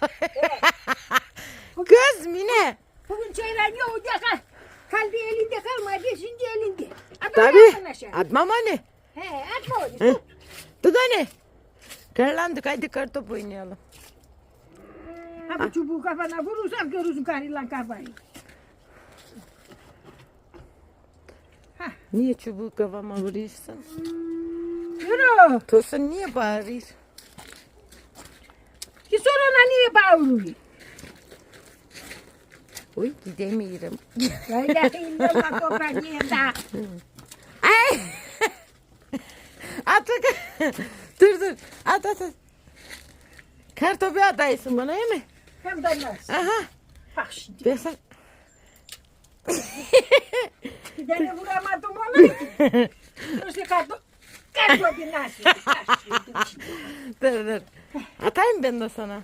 Kız Mine. Bugün çaylar yok yakar. Kalbi elinde kalmadı şimdi elinde. Adam Tabii. Atmam hani. He atma onu. Tut. Tut hani. Karlandık hadi kartop oynayalım. Ha bu çubuğu kafana vurursan görürsün karıyla kafayı. Niye çubuğu kafama vuruyorsun? Yürü. Tosun niye bağırıyor? Bağırıyor? Uy gidemiyorum. Ay. at bak. dur dur. At at at. Kartopu ataysın bana değil mi? Hem de nasıl? Aha. Bak şimdi. Ben sen... Bir tane vuramadım ki. Nasıl? Kaldı bir nasıl? dur dur. Atayım ben de sana.